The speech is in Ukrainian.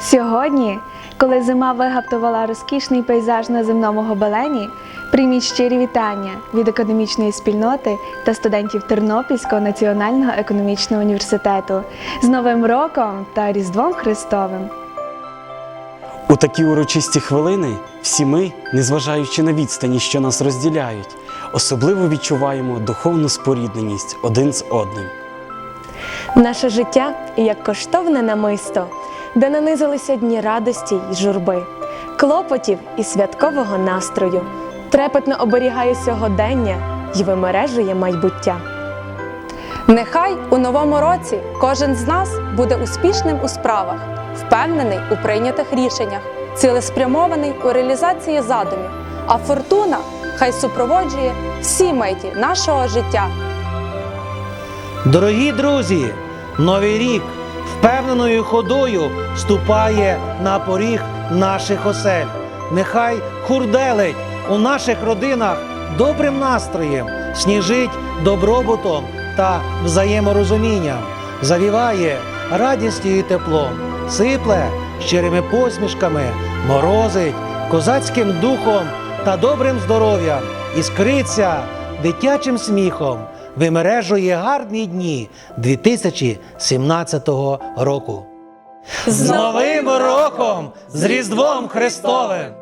Сьогодні, коли зима вигаптувала розкішний пейзаж на земному гобелені, прийміть щирі вітання від академічної спільноти та студентів Тернопільського національного економічного університету з Новим роком та Різдвом Христовим. У такі урочисті хвилини всі ми, незважаючи на відстані, що нас розділяють, особливо відчуваємо духовну спорідненість один з одним. Наше життя як коштовне намисто, де нанизилися дні радості й журби, клопотів і святкового настрою, трепетно оберігає сьогодення й вимережує майбуття. Нехай у новому році кожен з нас буде успішним у справах, впевнений у прийнятих рішеннях, цілеспрямований у реалізації задумів, а фортуна хай супроводжує всі миті нашого життя. Дорогі друзі, новий рік впевненою ходою ступає на поріг наших осель. Нехай хурделить у наших родинах добрим настроєм, сніжить добробутом та взаєморозумінням, завіває радістю і теплом, сипле щирими посмішками, морозить козацьким духом та добрим здоров'ям, іскриться дитячим сміхом вимережує гарні дні 2017 року. З Новим роком! З Різдвом Христовим!